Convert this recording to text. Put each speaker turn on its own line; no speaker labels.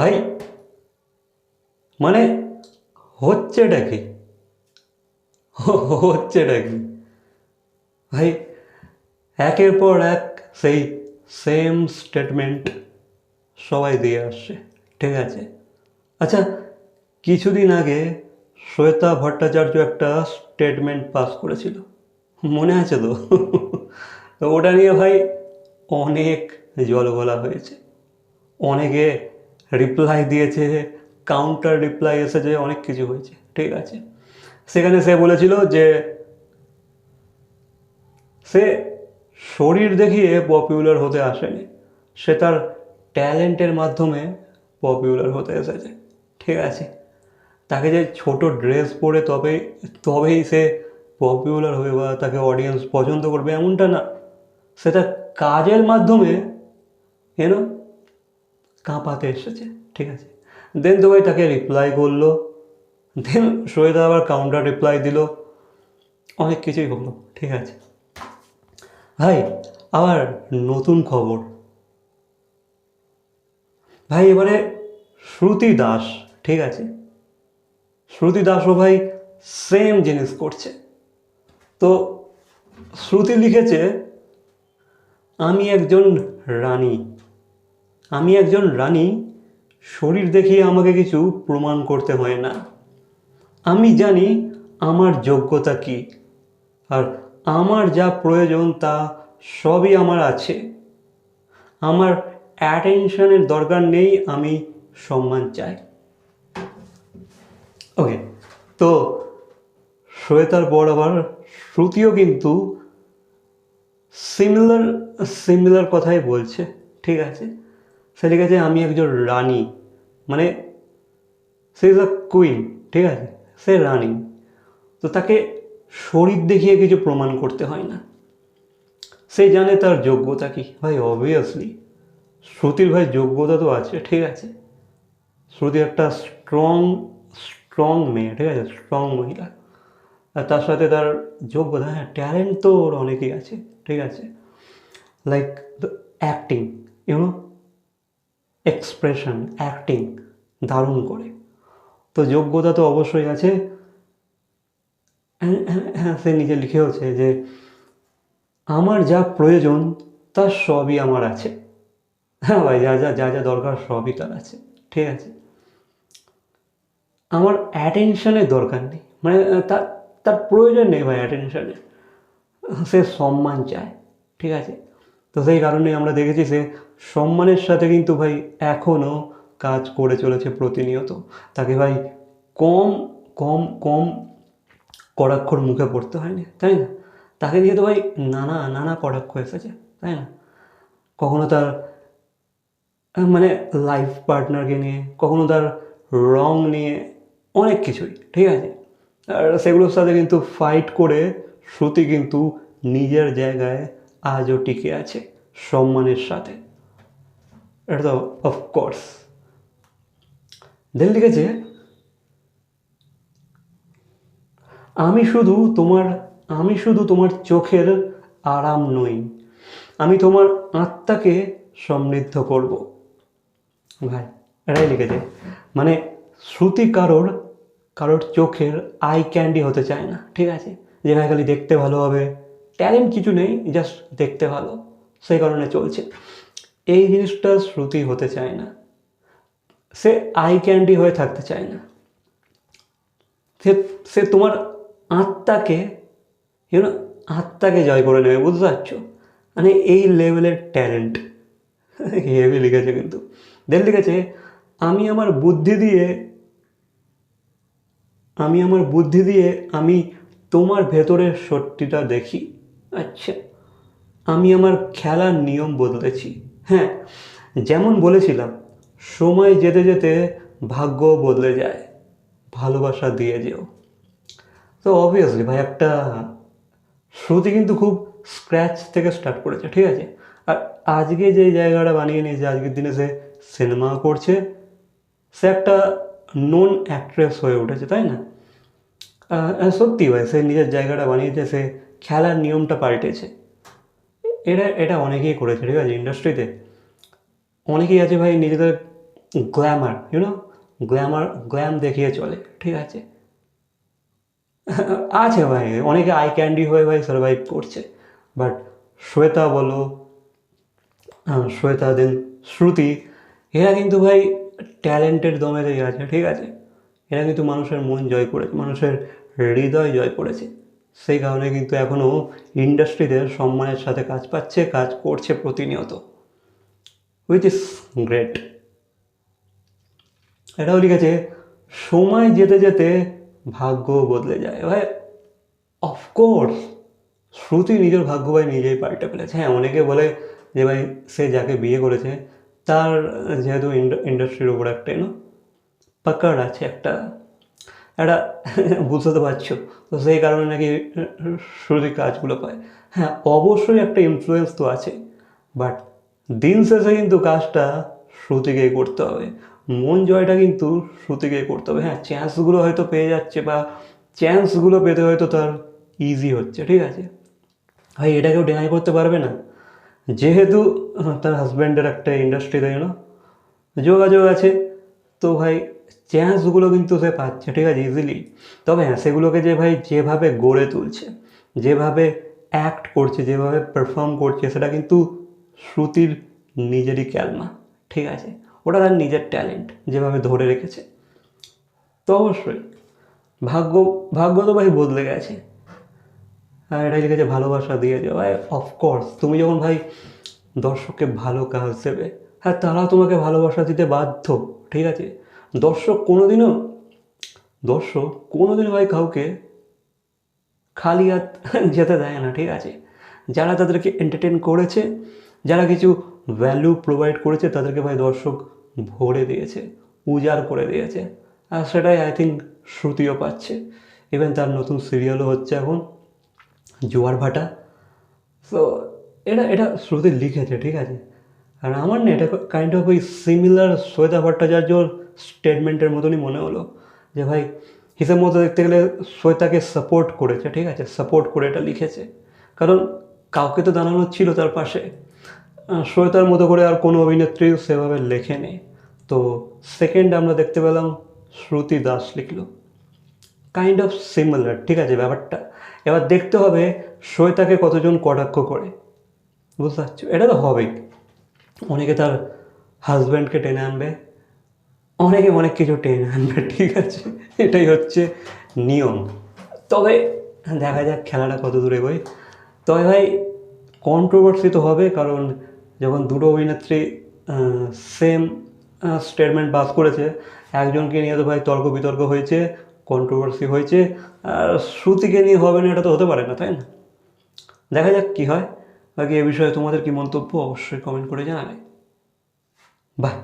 ভাই মানে হচ্ছেটা কি? হচ্ছেটা কি? ভাই, একের পর এক সেই সেম স্টেটমেন্ট সবাই দিয়ে আসছে, ঠিক আছে? আচ্ছা কিছুদিন আগে শ্বেতা ভট্টাচার্য একটা স্টেটমেন্ট পাস করেছিল, মনে আছে তো? তো ওটা নিয়ে ভাই অনেক জল বলা হয়েছে, অনেকে রিপ্লাই দিয়েছে কাউন্টার রিপ্লাই এসেছে, অনেক কিছু হয়েছে, ঠিক আছে? সেখানে সে বলেছিল যে, সে শরীর দেখিয়ে পপুলার হতে আসেনি, সে তার ট্যালেন্টের মাধ্যমে পপুলার হতে এসেছে, ঠিক আছে? তাকে যে ছোট ড্রেস পরে তবে তবেই সে পপুলার হবে বা তাকে অডিয়েন্স পছন্দ করবে এমনটা না। সে তার কাজের মাধ্যমে কেন কাঁপাতে এসেছে, ঠিক আছে। দেন ভাই তাকে রিপ্লাই করল। দেন শ্বেতা আবার কাউন্টার রিপ্লাই দিল। অনেক কিছুই হলো, ঠিক আছে। ভাই, আবার নতুন খবর। ভাই, এবারে শ্রুতি দাস, ঠিক আছে। শ্রুতি দাসও ভাই সেম জিনিস করছে। তো শ্রুতি লিখেছে, আমি একজন রানী। আমি একজন রানী, শরীর দেখিয়ে আমাকে কিছু প্রমাণ করতে হয় না। আমি জানি আমার যোগ্যতা কী, আর আমার যা প্রয়োজন তা সবই আমার আছে। আমার অ্যাটেনশনের দরকার নেই, আমি সম্মান চাই। ওকে, তো শ্বেতার পর আবার শ্রুতিও কিন্তু সিমিলার সিমিলার কথাই বলছে, ঠিক আছে? সে লিখেছে আমি একজন রানী মানে সে ইজ আ কুইন ঠিক আছে? সে রানী। তো তাকে শরীর দেখিয়ে কিছু প্রমাণ করতে হয় না। সে জানে তার যোগ্যতা কি? ভাই অবভিয়াসলি শ্রুতির ভাই যোগ্যতা তো আছে, ঠিক আছে? শ্রুতি একটা স্ট্রং স্ট্রং মেয়ে, ঠিক আছে? স্ট্রং মহিলা। আর তার সাথে তার যোগ্যতা হ্যাঁ ট্যালেন্ট তো ওর অনেকই আছে, ঠিক আছে? Like the acting you know expression acting দারুণ করে। তো যোগ্যতা তো অবশ্যই আছে। সে নিজে লিখেওছে যে, আমার যা প্রয়োজন তার সবই আমার আছে। হ্যাঁ ভাই, যা যা যা যা দরকার সবই তার আছে। ঠিক আছে? আমার অ্যাটেনশনের দরকার নেই। মানে তার তার প্রয়োজন নেই ভাই অ্যাটেনশনের সে সম্মান চায়। ঠিক আছে? তো সেই কারণে আমরা দেখেছি সে সম্মানের সাথে কিন্তু ভাই এখনও কাজ করে চলেছে প্রতিনিয়ত। তাকে ভাই কম কম কম কড়াক্ষর মুখে পড়তে হয়নি, তাই না? তাকে নিয়ে তো ভাই নানা নানা কড়াক্ষ এসেছে, তাই না? কখনো তার মানে লাইফ পার্টনারকে নিয়ে, কখনো তার রং নিয়ে অনেক কিছুই, ঠিক আছে? আর সেগুলোর সাথে কিন্তু ফাইট করে শ্রুতি কিন্তু নিজের জায়গায় আজও টিকে আছে সম্মানের সাথে। এটা তো অফকোর্স দেন লিখেছে, আমি শুধু তোমার, আমি শুধু তোমার চোখের আরাম নই, আমি তোমার আত্মাকে সমৃদ্ধ করব। ভাই, এটাই লিখেছে। মানে শ্রুতি কারোর কারোর চোখের আই ক্যান্ডি হতে চায় না, ঠিক আছে? যেখানে খালি দেখতে ভালো হবে ট্যালেন্ট কিছু নেই জাস্ট দেখতে ভালো, সেই কারণে চলছে। এই জিনিসটা শ্রুতি হতে চায় না। সে আই ক্যান্ডি হয়ে থাকতে চায় না। সে সে তোমার আত্মাকে ইউনো আত্মাকে জয় করে নেবে, বুঝতে পারছ? মানে এই লেভেলের ট্যালেন্ট হেভি লিখেছে কিন্তু। দেন লিখেছে, আমি আমার বুদ্ধি দিয়ে, আমি আমার বুদ্ধি দিয়ে আমি তোমার ভেতরের সত্যিটা দেখি। আচ্ছা আমি আমার খেলার নিয়ম বদলেছি। হ্যাঁ যেমন বলেছিলাম, সময় যেতে যেতে ভাগ্য বদলে যায়, ভালোবাসা দিয়ে যেও। তো অবভিয়াসলি ভাই, একটা শ্রুতি কিন্তু খুব স্ক্র্যাচ থেকে স্টার্ট করেছে, ঠিক আছে? আর আজকে যে জায়গাটা বানিয়ে নিয়েছে, আজকের দিনে সে সিনেমা করছে, সে একটা নন অ্যাক্ট্রেস হয়ে উঠেছে, তাই না? সত্যি ভাই, সে নিজের জায়গাটা বানিয়েছে, সে খেলার নিয়মটা পাল্টেছে। এটা এটা অনেকেই করেছে ঠিক আছে ইন্ডাস্ট্রিতে অনেকেই আছে ভাই নিজেদের গ্ল্যামার ইউনো গ্ল্যামার গ্ল্যাম দেখিয়ে চলে, ঠিক আছে? আছে ভাই, অনেকে আই ক্যান্ডি হয়ে ভাই সার্ভাইভ করছে। বাট শ্বেতা বলো শ্বেতা দেন শ্রুতি এরা কিন্তু ভাই ট্যালেন্টেড দমেতেই আছে, ঠিক আছে? এরা কিন্তু মানুষের মন জয় করেছে, মানুষের হৃদয় জয় করেছে। সেই কারণে কিন্তু এখনও ইন্ডাস্ট্রিতে সম্মানের সাথে কাজ পাচ্ছে, কাজ করছে প্রতিনিয়ত উইচ ইস গ্রেট এটাও লিখেছে, সময় যেতে যেতে ভাগ্য বদলে যায়। ভাই অফকোর্স শ্রুতি নিজের ভাগ্য ভাই নিজেই পাল্টে ফেলেছে। হ্যাঁ অনেকে বলে যে ভাই, সে যাকে বিয়ে করেছে, তার যেহেতু ইন্ডাস্ট্রির ওপর একটা পাকার আছে একটা একটা বুঝতে পারছ? তো সেই কারণে নাকি শ্রুতি কাজগুলো পায় হ্যাঁ অবশ্যই একটা ইনফ্লুয়েন্স তো আছে বাট দিন শেষে কিন্তু কাজটা শ্রুতিকেই করতে হবে। মন জয়টা কিন্তু শ্রুতিকেই করতে হবে। হ্যাঁ চ্যান্সগুলো হয়তো পেয়ে যাচ্ছে বা চ্যান্সগুলো পেতে হয়তো তার ইজি হচ্ছে, ঠিক আছে? ভাই এটা কেউ ডেনাই করতে পারবে না। যেহেতু তার হাজব্যান্ডের একটা ইন্ডাস্ট্রি ইন্ডাস্ট্রিতে না যোগাযোগ আছে, তো ভাই চ্যান্সগুলো কিন্তু সে পাচ্ছে, ঠিক আছে ইজিলি তবে হ্যাঁ সেগুলোকে যে ভাই যেভাবে গড়ে তুলছে, যেভাবে অ্যাক্ট করছে, যেভাবে পারফর্ম করছে, সেটা কিন্তু শ্রুতির নিজেরই ক্যালমা, ঠিক আছে? ওটা তার নিজের ট্যালেন্ট যেভাবে ধরে রেখেছে। তো অবশ্যই, ভাগ্য ভাগ্য তো ভাই বদলে গেছে। আর এটাই লিখেছে, ভালোবাসা দিয়ে ভাই অফকোর্স তুমি যখন ভাই দর্শককে ভালো কাজ দেবে হ্যাঁ তারাও তোমাকে ভালোবাসা দিতে বাধ্য, ঠিক আছে? দর্শক কোনোদিনও দর্শক কোনোদিনও ভাই কাউকে খালি হাত যেতে দেয় না, ঠিক আছে? যারা তাদেরকে এন্টারটেন করেছে, যারা কিছু ভ্যালু প্রোভাইড করেছে, তাদেরকে ভাই দর্শক ভরে দিয়েছে, উজাড় করে দিয়েছে। আর সেটাই আই থিঙ্ক শ্রুতিও পাচ্ছে। ইভেন তার নতুন সিরিয়ালও হচ্ছে এখন, জোয়ার ভাটা। সো এটা এটা শ্রুতি লিখেছে, ঠিক আছে? আর আমার না এটা কাইন্ড অফ ওই সিমিলার শ্বেতা ভট্টাচার্যর স্টেটমেন্টের মতনই মনে হলো যে ভাই, হিসেব মতো দেখতে গেলে শ্বেতাকে সাপোর্ট করেছে, ঠিক আছে? সাপোর্ট করে এটা লিখেছে। কারণ কাউকে তো দাঁড়ানো ছিল তার পাশে। শ্বেতার মতো করে আর কোনো অভিনেত্রী সেভাবে লেখেনি। তো সেকেন্ড আমরা দেখতে পেলাম শ্রুতি দাস লিখলো। কাইন্ড অফ সিমিলার ঠিক আছে ব্যাপারটা? এবার দেখতে হবে শ্বেতাকে কতজন কটাক্ষ করে। বুঝতে পারছ? এটা তো হবেই। অনেকে তার হাজব্যান্ডকে টেনে আনবে। অনেকে অনেক কিছু টেনে আনবে ঠিক আছে? এটাই হচ্ছে নিয়ম। তবে দেখা যাক খেলাটা কত দূরে এগোয়। তবে ভাই কন্ট্রোভার্সি তো হবে, কারণ যখন দুটো অভিনেত্রী সেম স্টেটমেন্ট পাস করেছে, একজনকে নিয়ে তো ভাই তর্ক বিতর্ক হয়েছে কন্ট্রোভার্সি হয়েছে, আর শ্রুতিকে নিয়ে হবে না, এটা তো হতে পারে না, তাই না? দেখা যাক কী হয়। বাকি এ বিষয়ে তোমাদের কি মন্তব্য, অবশ্যই কমেন্ট করে জানাবে। বাহ!